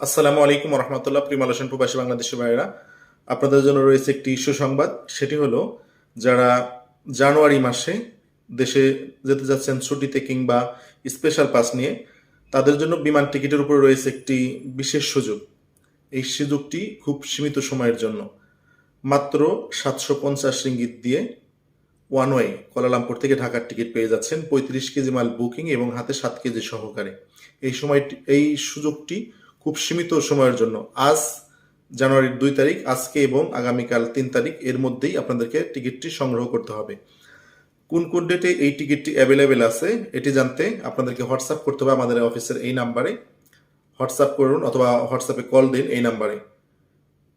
আসসালামু আলাইকুম রহমতুল্লাহ প্রিমাল হোসেন প্রবাসী বাংলাদেশি ভাইয়েরা। আপনাদের জন্য রয়েছে একটি সুসংবাদ। সেটি হলো, যারা জানুয়ারি মাসে দেশে যেতে যাচ্ছেন ছুটিতে কিংবা স্পেশাল পাস নিয়ে, তাদের জন্য বিমান টিকিটের উপর রয়েছে একটি বিশেষ সুযোগ। এই সুযোগটি খুব সীমিত সময়ের জন্য। মাত্র সাতশো পঞ্চাশ রিঙ্গিত দিয়ে ওয়ান ওয়ে কোলালামপুর থেকে ঢাকার টিকিট পেয়ে যাচ্ছেন পঁয়ত্রিশ কেজি মাল বুকিং এবং হাতে সাত কেজি সহকারে। এই সময়টি এই সুযোগটি খুব সীমিত সময়ের জন্য। আজ জানুয়ারির দুই তারিখ, আজকে এবং আগামীকাল তিন তারিখ, এর মধ্যেই আপনাদেরকে টিকিটটি সংগ্রহ করতে হবে। কোন কোন ডেটে এই টিকিটটি অ্যাভেলেবেল আছে, এটি জানতে আপনাদেরকে হোয়াটসঅ্যাপ করতে হবে আমাদের অফিসের এই নাম্বারে। হোয়াটসঅ্যাপ করুন অথবা হোয়াটসঅ্যাপে কল দিন এই নাম্বারে।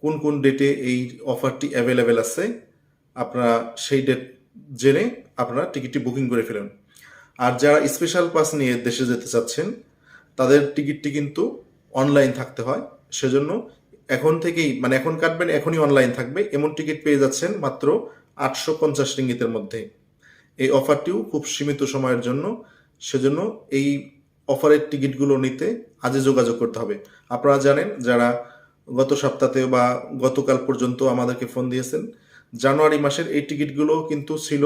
কোন কোন ডেটে এই অফারটি অ্যাভেলেবেল আছে, আপনারা সেই ডেট জেনে আপনারা টিকিটটি বুকিং করে ফেলুন। আর যারা স্পেশাল পাস নিয়ে দেশে যেতে চাচ্ছেন, তাদের টিকিটটি কিন্তু অনলাইন থাকতে হয়, সেজন্য এখন থেকেই মানে এখন কাটবেন, এখনই অনলাইন থাকবে। এমন টিকিট পেয়ে যাচ্ছেন মাত্র আটশো পঞ্চাশ রিঙ্গিতের মধ্যে। এই অফারটিও খুব সীমিত সময়ের জন্য, সেজন্য এই অফারের টিকিটগুলো নিতে আজই যোগাযোগ করতে হবে। আপনারা জানেন, যারা গত সপ্তাহে বা গতকাল পর্যন্ত আমাদেরকে ফোন দিয়েছেন, জানুয়ারি মাসের এই টিকিটগুলো কিন্তু ছিল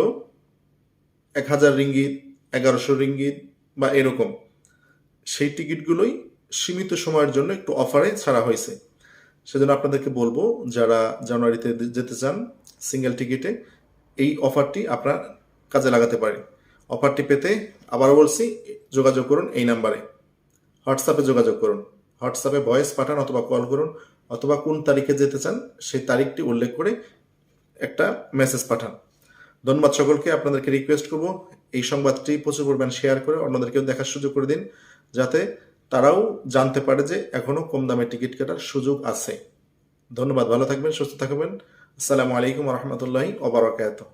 এক হাজার রিঙ্গিত, এগারোশো রিঙ্গিত বা এরকম। সেই টিকিটগুলোই সীমিত সময়ের জন্য একটু অফারে ছাড়া হয়েছে। সেজন্য আপনাদেরকে বলব, যারা জানুয়ারিতে যেতে চান সিঙ্গেল টিকিটে, এই অফারটি আপনার কাজে লাগাতে পারে। অফারটি পেতে আবারও বলছি, যোগাযোগ করুন এই নাম্বারে। হোয়াটসঅ্যাপে যোগাযোগ করুন। হোয়াটসঅ্যাপে ভয়েস পাঠান অথবা কল করুন, অথবা কোন তারিখে যেতে চান সেই তারিখটি উল্লেখ করে একটা মেসেজ পাঠান। ধন্যবাদ সকলকে, আপনাদেরকে রিকোয়েস্ট করব। এই সংবাদটি প্রচুর পরিমাণ শেয়ার করে অন্যদেরকেও দেখার সুযোগ করে দিন, যাতে তারাও জানতে পারে যে এখনও কম দামে টিকিট কাটার সুযোগ আছে। ধন্যবাদ, ভালো থাকবেন, সুস্থ থাকবেন। আসসালামু আলাইকুম রহমতুল্লাহি ওবরাকাতুহ